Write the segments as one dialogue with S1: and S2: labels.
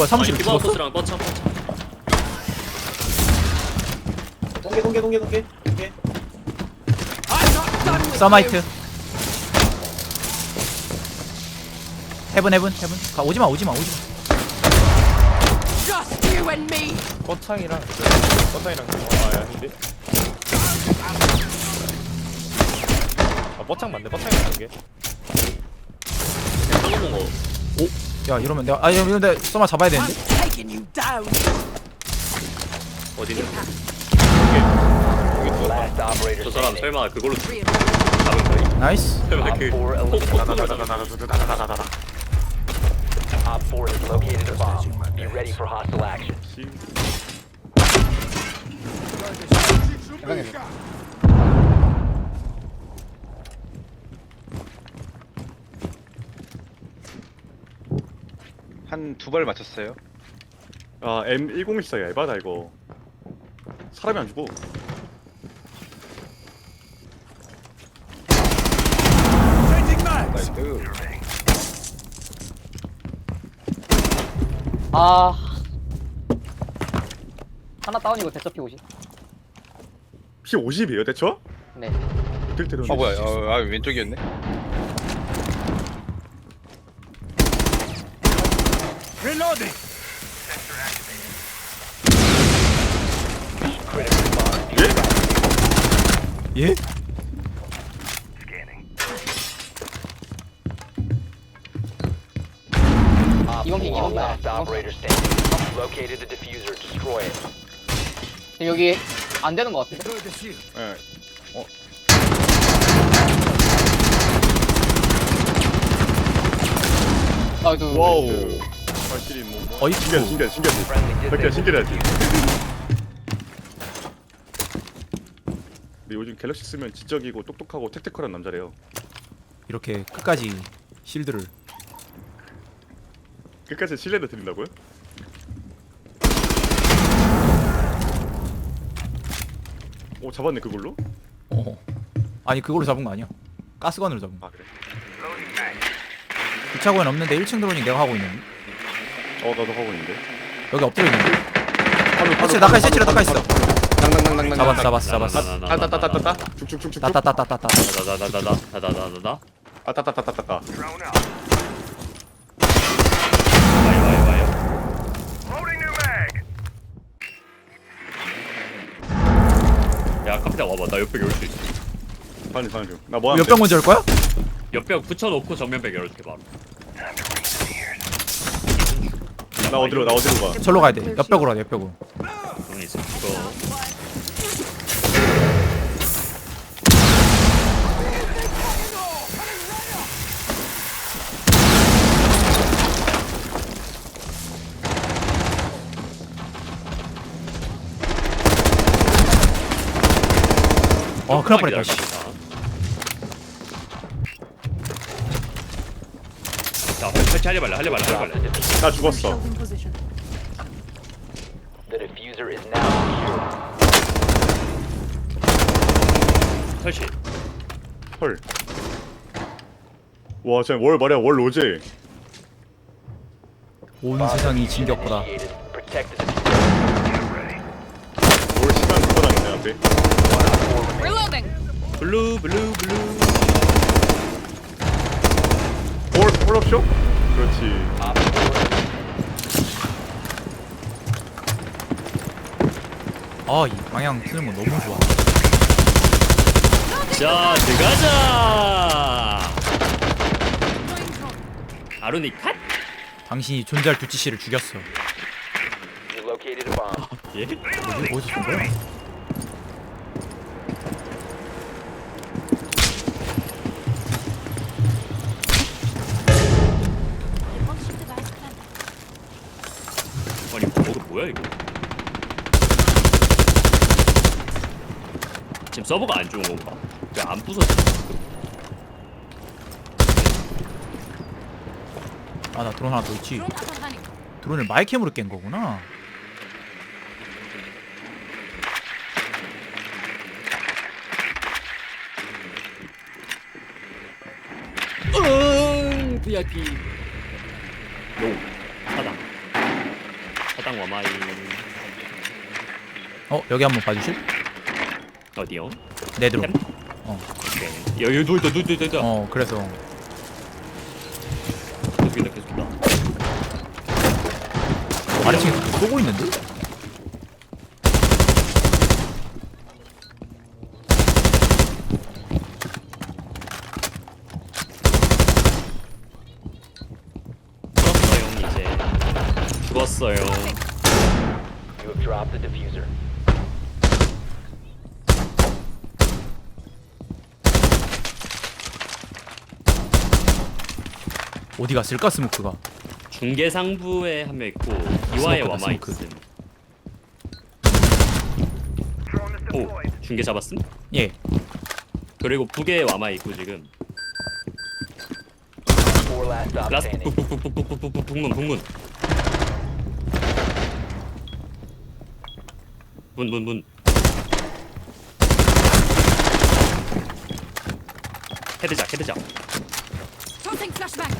S1: 뭐야 사무실
S2: 아니,
S1: 죽었어?
S2: 키바우스랑 뻗쳐 뻗쳐.
S3: 동계 동계 동계 동계 동계
S1: 서마이트. 헤븐 헤븐 헤븐. 가 오지마 오지마 오지마.
S4: Just you and me.
S5: 뻗창이랑 그 뻗창이랑 어, 아 아닌데 아 뻗창 맞네 뻗창이랑 게.
S2: 그냥 먹어
S1: 야 이러면 내가 아 이러면 내가 서마 잡아야
S4: I'm
S1: 되는데
S4: taking you down.
S2: 어디는
S5: 여기 또
S6: Last operator
S2: 저 사람. 설마 그걸로. 잡은 거야?
S1: 나이스
S2: 설마
S6: 그4 eliminated.
S2: 폭폭폭
S6: Op 4 has located a bomb. Be ready for hostile action.
S7: 한 두 발 맞췄어요.
S5: 아 M104 얇아다 이거 사람이 안 죽어
S7: 나이스.
S8: 아 하나 다운이고 대처 피 50.
S5: 피 50이에요 대처?
S8: 네.
S5: 때려
S7: 아 뭐야? 어, 아 왼쪽이었네.
S1: Reloading!
S6: Sensor
S8: activated. Critical fire.
S6: Yeah?
S8: Scanning. Op 4,
S6: last operator standing. Located the diffuser, destroy it.
S8: 여기 안 되는 것 같아.
S7: 네.
S8: 어. 아이고.
S5: 와우. 발길이 뭐.
S1: 어이
S5: 신기하지 신기하지 신기하지.
S6: Friendly
S5: 백개
S6: disable.
S5: 신기하지. 근데 요즘 갤럭시 쓰면 지적이고 똑똑하고 택티컬한 남자래요.
S1: 이렇게 끝까지 실드를.
S5: 끝까지 신뢰를 드린다고요? 오 잡았네 그걸로?
S1: 어 아니 그걸로 잡은 거 아니야. 가스건으로 잡은 거.
S5: 아 그래?
S1: 2차고엔 없는데 1층 드로닝 내가 하고 있는데
S5: 어 나도 하고 있는데
S1: 여기 엎드려 있는데 세치를 나가 세치를 나가 있어
S7: 당당당당당.
S1: 잡았어 잡았어 잡았어
S5: 따따따따따따 쭉쭉쭉쭉
S1: 따따따따따따
S2: 다다다다다다다다다다
S5: 아따따따따따
S2: 와요 와요 와요 야 카피타 와봐 나 옆벽 열수 있어
S5: 반응 반응 중나뭐 하면
S1: 몇병 먼저 할 거야?
S2: 옆벽 붙여놓고 정면벽 열게 바로
S5: 돼? 나 어디로 나 어디로 가?
S1: 절로 가야 돼. 옆벽으로 가야 돼 옆벽으로.
S2: 그런 있어 이거.
S1: 어 큰일 날 뻔했다 씨.
S2: 같이 할려 발라 할려 발라
S6: 할려
S2: 발라.
S5: 나 죽었어.
S4: Shelter position.
S6: The diffuser is now
S2: 설치.
S5: 헐. 와, 쟤월 말이야 월 로지.
S1: 온 세상이 징겹구나.
S6: initiated. Protect the diffuser.
S5: 올 시간 불어나겠네 앞에.
S4: Reloading.
S2: 블루 블루 블루.
S5: 올 홀업쇼? 그렇지
S6: 4
S1: 아이 방향 트는 거 너무 좋아
S2: 자 들어가자 아루니 컷
S1: 당신이 존재할 두치 씨를 죽였어
S6: You located a bomb.
S2: 예?
S1: 뭐지? 어디서 준 거야?
S2: 뭐야 이거? 지금 서버가 안 좋은 건가? 왜안 부서져?
S1: 아 나 드론 하나 더 있지. 드론을 마이캠으로 깬 거구나.
S2: 응 VIP 노 땅 와마이
S1: 어 여기 한번 봐주실?
S2: 어디요?
S1: 내 드론.
S2: 템? 오케이 여기 누 있다 누 있다 누 있다
S1: 어 그래서
S2: 계속이다 계속이다
S1: 아래층에 쏘고 있는데?
S2: 죽었어요 이제 죽었어요
S6: You have dropped the diffuser.
S1: 어디 갔을까 스모크가?
S2: 중계 상부에 한 명 있고 이화에
S1: 스모크다,
S2: 와마
S1: 스모크.
S2: 있음 오 중계 잡았음?
S1: 예.
S2: 그리고 북에 와마 있고 지금
S6: Four last stop
S2: 라스트
S6: standing.
S2: 북북북북북북북 북문 북문 문 문 문 헤드작 헤드작
S4: Tossing flashbang.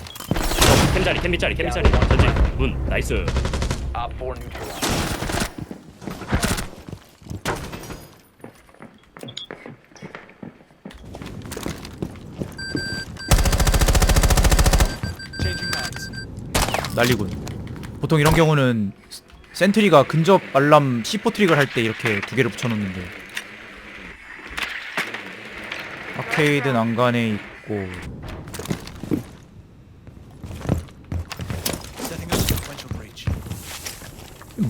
S2: 캠자리 캠미자리 캠미자리 전진 문 나이스
S6: Op 4 neutralized.
S1: 날리군. 보통 이런 경우는 센트리가 근접 알람 C4 트릭을 할 때 이렇게 두 개를 붙여놓는데 아케이드 난간에 있고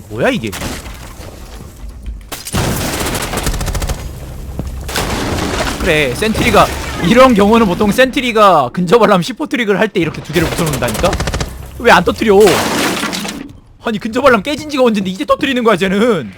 S1: 뭐야 이게? 그래 센트리가 이런 경우는 보통 센트리가 근접 알람 C4 트릭을 할 때 이렇게 두 개를 붙여놓는다니까? 왜 안 터트려? 아니 근접 알람 깨진 지가 언젠데 이제 터트리는 거야 쟤는.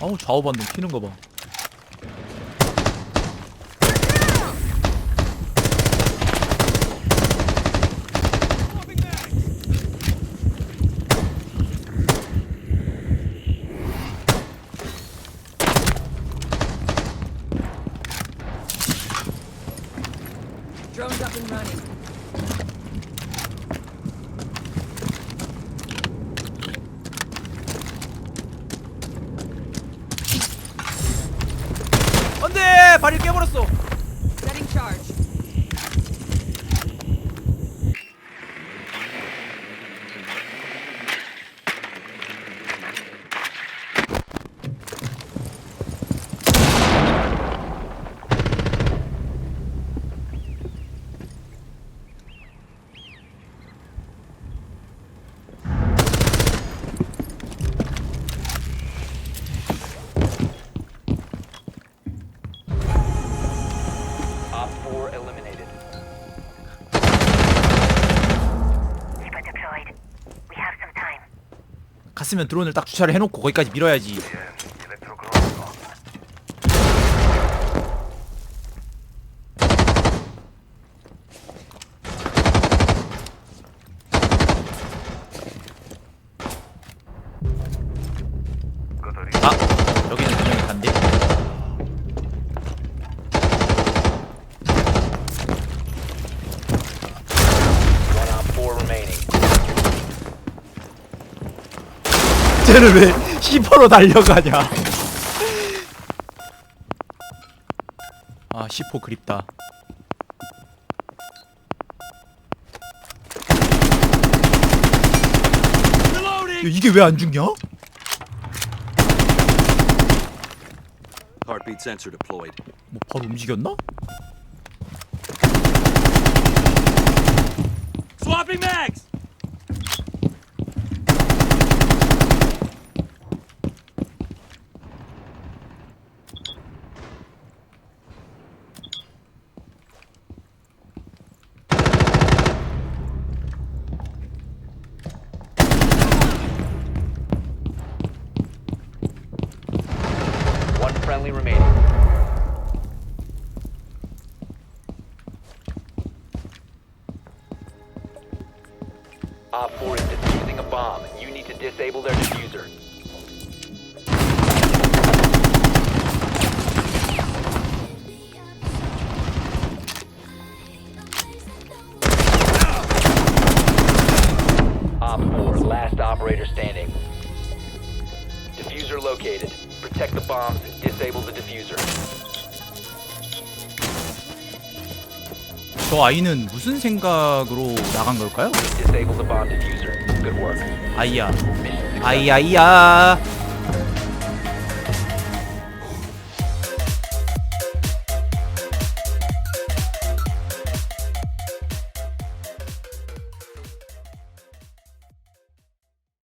S1: 아우 좌우 반동 튀는 거봐 깨버렸어
S6: 4 eliminated.
S1: 갔으면 드론을 딱 주차를 해놓고 거기까지 밀어야지 아 여기는 분명히 간대
S6: One Op 4 remaining.
S1: 쟤는 왜 C4로 달려가냐 아 C4 그립다 야, 이게 왜 안 죽냐?
S9: Heartbeat sensor deployed.
S1: 뭐 바로 움직였나?
S2: Swapping mags!
S6: Friendly remaining. Op 4 is defusing a bomb. You need to disable their diffuser.
S1: 저 아이는 무슨 생각으로 나간 걸까요? 아이야
S6: successful.
S1: 아이야 이야